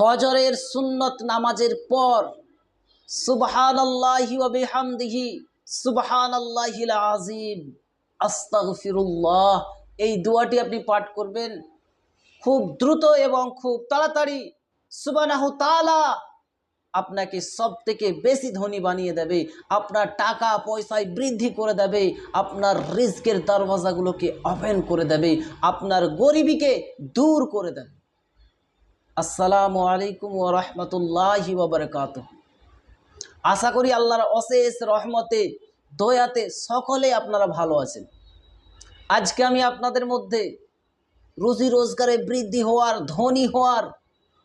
ফজরের সুন্নত নামাজের পর সুবহান আল্লাহি ওবিহামদিহি সুবহান আল্লাহিল আজিম এই দোয়াটি আপনি পাঠ করবেন খুব দ্রুত এবং খুব তাড়াতাড়ি। সুবানাহু তালা আপনাকে সব থেকে বেশি ধনী বানিয়ে দেবে, আপনার টাকা পয়সায় বৃদ্ধি করে দেবে, আপনার রিস্কের দরওয়াজাগুলোকে ওপেন করে দেবে, আপনার গরিবীকে দূর করে দেবে। আসসালামু আলাইকুম ও রহমতুল্লাহি ওবরকাত আশা করি আল্লাহর অশেষ রহমতে, দয়াতে সকলে আপনারা ভালো আছেন। আজকে আমি আপনাদের মধ্যে রুজি রোজগারে বৃদ্ধি হওয়ার, ধনী হওয়ার,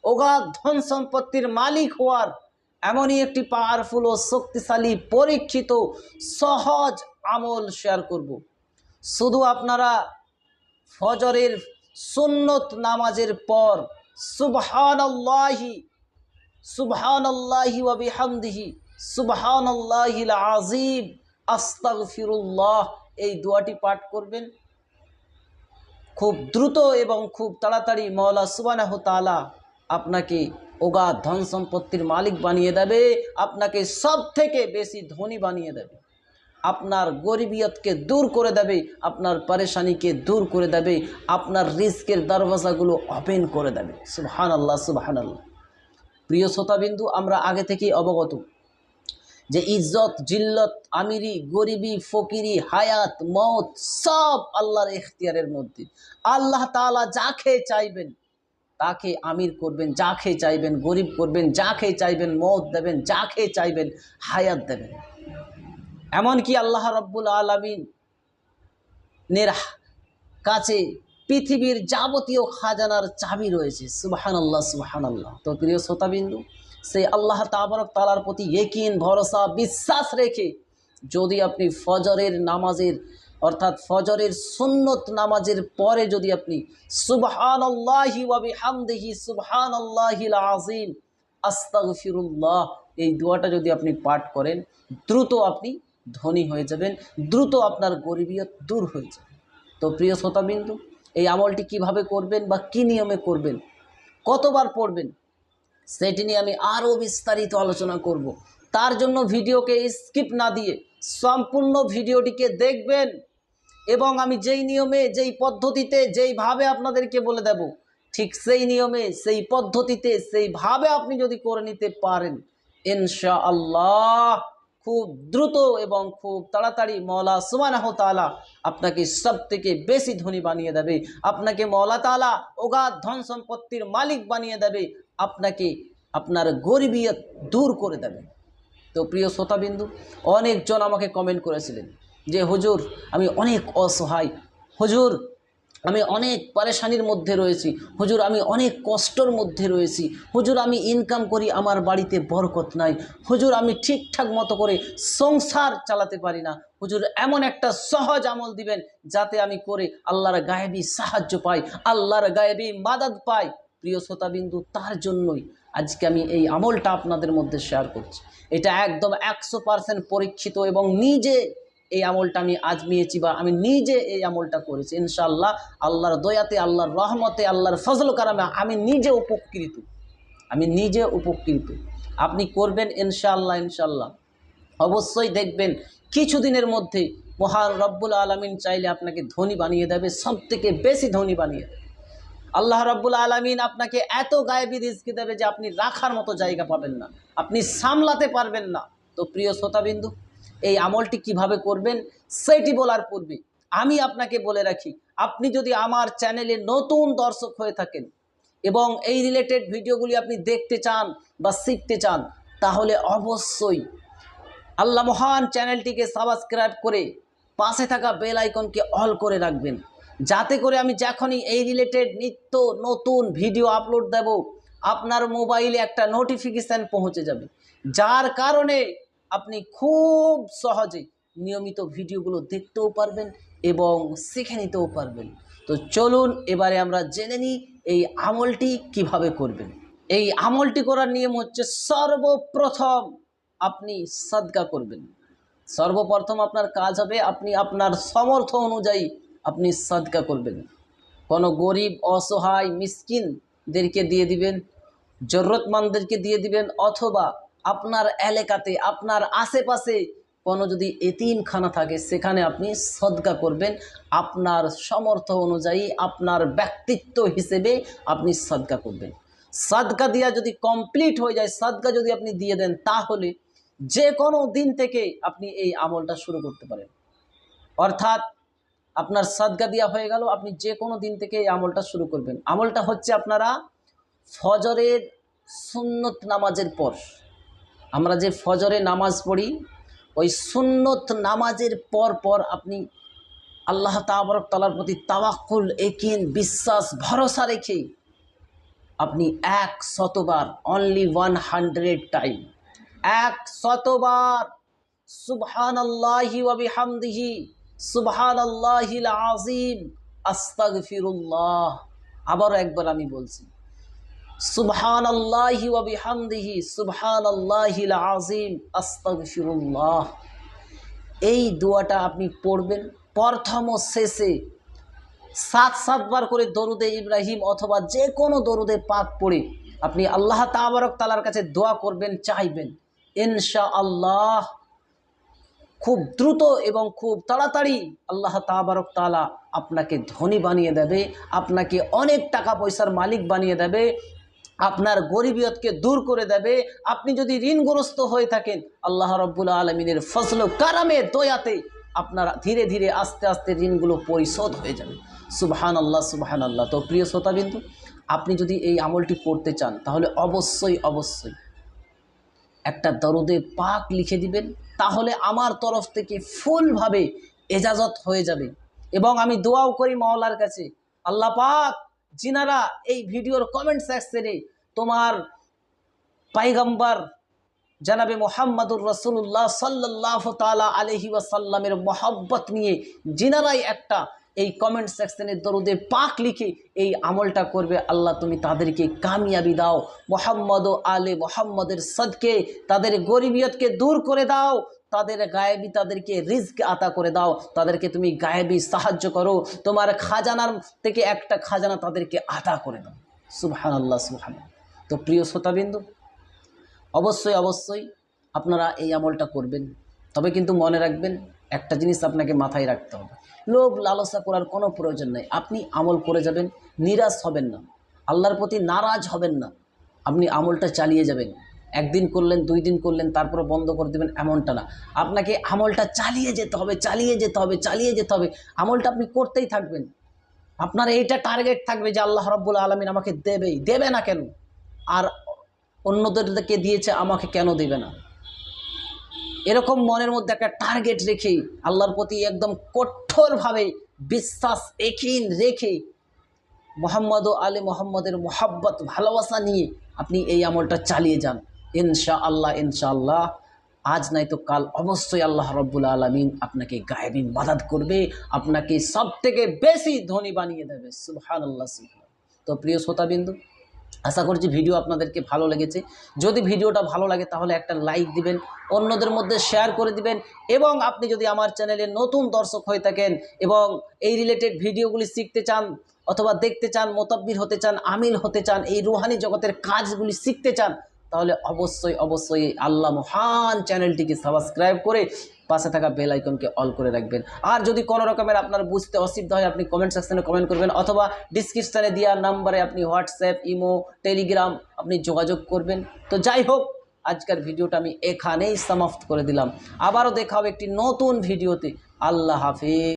অগাধ ধন সম্পত্তির মালিক হওয়ার এমনই একটি পাওয়ারফুল ও শক্তিশালী, পরীক্ষিত, সহজ আমল শেয়ার করব। শুধু আপনারা ফজরের সুন্নত নামাজের পর সুবহান আল্লাহি সুবহান আল্লাহি ওয়াবিহামদিহি সুবহান আল্লাহিল আস্তাগফিরুল্লাহ। এই দোয়াটি পাঠ করবেন। খুব দ্রুত এবং খুব তাড়াতাড়ি মৌলা সুবানাহ তালা আপনাকে অগাধ ধন সম্পত্তির মালিক বানিয়ে দেবে, আপনাকে সব থেকে বেশি ধনী বানিয়ে দেবে। আপনার গরিবিয়তকে দূর করে দেবে, আপনার পরেশানিকে দূর করে দেবে, আপনার রিস্কের দরওয়াজাগুলো ওপেন করে দেবে। সুবহান আল্লাহ সুবহান আল্লাহ প্রিয় শ্রোতাবিন্দু, আমরা আগে থেকেই অবগত যে ইজ্জত, জিল্লত, আমিরি, গরিবি, ফকিরি, হায়াত মত সব আল্লাহর এখতিয়ারের মধ্যে। আল্লাহ তাআলা যাকে চাইবেন, তাকে আমির করবেন, যাকে চাইবেন গরিব করবেন, যাকে চাইবেন মত দেবেন, যাকে চাইবেন হায়াত দেবেন। এমনকি আল্লাহ রব্বুল আলমিন নের কাছে পৃথিবীর যাবতীয় খাজানার চাবি রয়েছে। সুবাহান আল্লাহ সুবাহান আল্লাহ তো প্রিয় শ্রোতাবিন্দু সেই আল্লাহ তাবরক তালার প্রতি একিন ভরসা, বিশ্বাস রেখে যদি আপনি ফজরের নামাজের, অর্থাৎ ফজরের সুন্নত নামাজের পরে যদি আপনি সুবহান আল্লাহি ওয়াবি হামদিহি সুবহান আল্লাহিল আজিম আস্তাগফিরুল্লাহ, এই দোয়াটা যদি আপনি পাঠ করেন, দ্রুত আপনি ধনী হয়ে যাবেন, দ্রুত আপনার গরিবিয়ত দূর হয়ে যাবে তো প্রিয় শ্রোতাবিন্দু, এই আমলটি কীভাবে করবেন বা কি নিয়মে করবেন, কতবার পড়বেন, সেটি নিয়ে আমি আরও বিস্তারিত আলোচনা করব। তার জন্য ভিডিওকে স্কিপ না দিয়ে সম্পূর্ণ ভিডিওটিকে দেখবেন এবং আমি যেই নিয়মে, যেই পদ্ধতিতে, যেইভাবে আপনাদেরকে বলে দেব, ঠিক সেই নিয়মে, সেই পদ্ধতিতে, সেইভাবে আপনি যদি করে নিতে পারেন ইনশা আল্লাহ খুব দ্রুত এবং খুব তাড়াতাড়ি মৌলা সুমানাহ তালা আপনাকে সব থেকে বেশি ধনী বানিয়ে দেবে। আপনাকে মৌলা তালা অগাধ ধন সম্পত্তির মালিক বানিয়ে দেবে। আপনাকে আপনার গরিবিয়ত দূর করে দেবে। তো প্রিয় শ্রোতাবিন্দু, অনেকজন আমাকে কমেন্ট করেছিলেন যে, হুজুর, আমি অনেক অসহায়। হুজুর আমি অনেক পরেশানির মধ্যে রয়েছি। হুজুর, আমি অনেক কষ্টর মধ্যে রয়েছি। হুজুর, আমি ইনকাম করি, আমার বাড়িতে বরকত নাই। হুজুর, আমি ঠিকঠাক মতো করে সংসার চালাতে পারি না। হুজুর, এমন একটা সহজ আমল দিবেন যাতে আমি করে আল্লাহর গায়েবী সাহায্য পাই, আল্লাহর গায়েবী মাদাদ পাই। প্রিয় শ্রোতাবিন্দু, তার জন্যই আজকে আমি এই আমলটা আপনাদের মধ্যে শেয়ার করছি। এটা একদম একশো পরীক্ষিত এবং নিজে এই আমলটা আমি আজমিয়েছি বা আমি নিজে এই আমলটা করেছি। ইনশাআল্লাহ আল্লাহর দয়াতে, আল্লাহর রহমতে, আল্লাহর ফজল কারামে আমি নিজে উপকৃত। আমি নিজে উপকৃত। আপনি করবেন ইনশাআল্লাহ ইনশাআল্লাহ। অবশ্যই দেখবেন কিছুদিনের মধ্যে মহান রব্বুল আলমিন চাইলে আপনাকে ধনী বানিয়ে দেবে সব থেকে বেশি ধনী বানিয়ে দেবে। আল্লাহ রব্বুল আলমিন আপনাকে এত গায়েবী রিজকি দেবে যে আপনি রাখার মতো জায়গা পাবেন না। আপনি সামলাতে পারবেন না। তো প্রিয় শ্রোতাবিন্দু এই আমলটি কীভাবে করবেন, সেটি বলার পূর্বে আমি আপনাকে বলে রাখি, আপনি যদি আমার চ্যানেলে নতুন দর্শক হয়ে থাকেন এবং এই রিলেটেড ভিডিওগুলি আপনি দেখতে চান বা শিখতে চান, তাহলে অবশ্যই আল্লাহ মহান চ্যানেলটিকে সাবস্ক্রাইব করে পাশে থাকা বেল আইকনকে অল করে রাখবেন। যাতে করে আমি যখনই এই রিলেটেড নিত্য নতুন ভিডিও আপলোড দেব, আপনার মোবাইলে একটা নোটিফিকেশান পৌঁছে যাবে। যার কারণে আপনি খুব সহজে নিয়মিত ভিডিওগুলো দেখতেও পারবেন এবং শিখে নিতেও পারবেন। তো চলুন এবারে আমরা জেনে নিই এই আমলটি কীভাবে করবেন। এই আমলটি করার নিয়ম হচ্ছে সর্বপ্রথম আপনি সদকা করবেন। সর্বপ্রথম আপনার কাজ হবে আপনি আপনার সমর্থ অনুযায়ী আপনি সদকা করবেন। কোনো গরিব, অসহায়, মিসকিনদেরকে দিয়ে দিবেন জরুরতমানদেরকে দিয়ে দিবেন অথবা আপনার এলাকাতে, আপনার আশেপাশে কোনো যদি এতিমখানা থাকে, সেখানে আপনি সদকা করবেন। আপনার সমর্থ অনুযায়ী, আপনার ব্যক্তিত্ব হিসেবে আপনি সদকা করবেন। সদকা দিয়া যদি কমপ্লিট হয়ে যায়, সদকা যদি আপনি দিয়ে দেন, তাহলে যে কোনো দিন থেকে আপনি এই আমলটা শুরু করতে পারেন। অর্থাৎ আপনার সদকা দেওয়া হয়ে গেল, আপনি যে কোনো দিন থেকে এই আমলটা শুরু করবেন। আমলটা হচ্ছে আপনারা ফজরের সুন্নত নামাজের পর। আমরা যে ফজরে নামাজ পড়ি, ওই সুন্নত নামাজের পর পর আপনি আল্লাহ তাবরক তালার প্রতি তাওয়াক্কুল, একিন, বিশ্বাস, ভরসা রেখে আপনি এক শতবার অনলি ওয়ান হান্ড্রেড টাইম এক শতবার সুবহান আল্লাহি ওয়াবিহামদিহি সুবহান আল্লাহিল আজিম আস্তাগফিরুল্লাহ। আবারও একবার আমি বলছি সুবহান আল্লাহি ওয়াবিহামদিহি সুবহান আল্লাহিল আজিম এই দোয়াটা আপনি পড়বেন, প্রথম ও শেষে সাত সাতবার করে দরুদে ইব্রাহিম অথবা যে কোনো দরুদে পাক পড়ে আপনি আল্লাহ তাবারক তালার কাছে দোয়া করবেন, চাইবেন ইনশা আল্লাহ খুব দ্রুত এবং খুব তাড়াতাড়ি আল্লাহ তাবারক তালা আপনাকে ধনী বানিয়ে দেবে, আপনাকে অনেক টাকা পয়সার মালিক বানিয়ে দেবে আপনার গরিবিয়তকে দূর করে দেবে। আপনি যদি ঋণগ্রস্ত হয়ে থাকেন, আল্লাহ রব্বুল আলমিনের ফসল কারামে দয়াতে আপনার ধীরে ধীরে আস্তে আস্তে ঋণগুলো পরিশোধ হয়ে যাবে। সুবহান আল্লাহ সুবহান আল্লাহ তো প্রিয় শ্রোতাবিন্দু, আপনি যদি এই আমলটি করতে চান, তাহলে অবশ্যই অবশ্যই একটা দরদে পাক লিখে দিবেন। তাহলে আমার তরফ থেকে ফুলভাবে এজাজত হয়ে যাবে। এবং আমি দোয়াও করি মাওলার কাছে। আল্লাহ পাক যিনারা এই ভিডিওর কমেন্ট সেকশনে তোমার পাইগাম্বার জানাবে মোহাম্মদুর রসুল্লাহ সাল্লাহ তালা আলহি ওয়াসাল্লামের মহব্বত নিয়ে যিনারাই একটা এই কমেন্ট সেকশনে দরুদে পাক লিখে এই আমলটা করবে, আল্লাহ তুমি তাদেরকে কামিয়াবি দাও। মোহাম্মদ ও আলে মোহাম্মদের সদকে, তাদের গরিবিয়তকে দূর করে দাও। তাদের গায়েবী তাদেরকে রিস্ক আতা করে দাও। তাদেরকে তুমি গায়েবী সাহায্য করো। তোমার খাজানার থেকে একটা খাজানা তাদেরকে আতা করে দাও। সুবহান আল্লাহ সুবহান তো প্রিয় শ্রোতাবিন্দু, অবশ্যই অবশ্যই আপনারা এই আমলটা করবেন। তবে কিন্তু মনে রাখবেন, একটা জিনিস আপনাকে মাথায় রাখতে হবে। লোভ, লালসা করার কোনো প্রয়োজন নেই। আপনি আমল করে যাবেন, নিরাশ হবেন না। আল্লাহর প্রতি নারাজ হবেন না। আপনি আমলটা চালিয়ে যাবেন। একদিন করলেন, দুই দিন করলেন, তারপরে বন্ধ করে দেবেন, এমনটা না। আপনাকে আমলটা চালিয়ে যেতে হবে, চালিয়ে যেতে হবে, চালিয়ে যেতে হবে। আমলটা আপনি করতেই থাকবেন। আপনার এইটা টার্গেট থাকবে যে আল্লাহ রব্বুল আলমিন আমাকে দেবেই। দেবে না কেন? আর অন্যদেরকে দিয়েছে, আমাকে কেন দেবে না? এরকম মনের মধ্যে একটা টার্গেট রেখে, আল্লাহর প্রতি একদম কঠোরভাবে বিশ্বাস এখিন রেখে, মোহাম্মদ ও আলী মোহাম্মদের মোহাব্বত, ভালোবাসা নিয়ে আপনি এই আমলটা চালিয়ে যান। ইনশা আল্লাহ ইনশা আল্লাহ আজ নাই তো কাল অবশ্যই আল্লাহ রব্বুল আলমিন আপনাকে গায়েবিন মাদাদ করবে, আপনাকে সব থেকে বেশি ধনী বানিয়ে দেবে। সুবহান আল্লাহ তো প্রিয় শ্রোতাবিন্দু, আশা করছি ভিডিও আপনাদেরকে ভালো লেগেছে। যদি ভিডিওটা ভালো লাগে তাহলে একটা লাইক দিবেন, অন্যদের মধ্যে শেয়ার করে দিবেন এবং আপনি যদি আমার চ্যানেলে নতুন দর্শক হয়ে থাকেন এবং এই রিলেটেড ভিডিওগুলি শিখতে চান অথবা দেখতে চান, মোতাব্বির হতে চান, আমিল হতে চান, এই রুহানি জগতের কাজগুলি শিখতে চান তাহলে অবশ্যই অবশ্যই আল্লাহ মহান চ্যানেলটিকে সাবস্ক্রাইব করে পাশে থাকা বেল আইকনকে অল করে রাখবেন। আর যদি কোনো রকমের আপনার বুঝতে অসুবিধা হয়, আপনি কমেন্ট সেকশনে কমেন্ট করবেন, অথবা ডিসক্রিপশানে দেওয়া নাম্বারে আপনি হোয়াটসঅ্যাপ ইমো টেলিগ্রাম আপনি যোগাযোগ করবেন। তো যাই হোক, আজকের ভিডিওটা আমি এখানেই সমাপ্ত করে দিলাম। আবারও দেখা হবে একটি নতুন ভিডিওতে। আল্লাহ হাফিজ।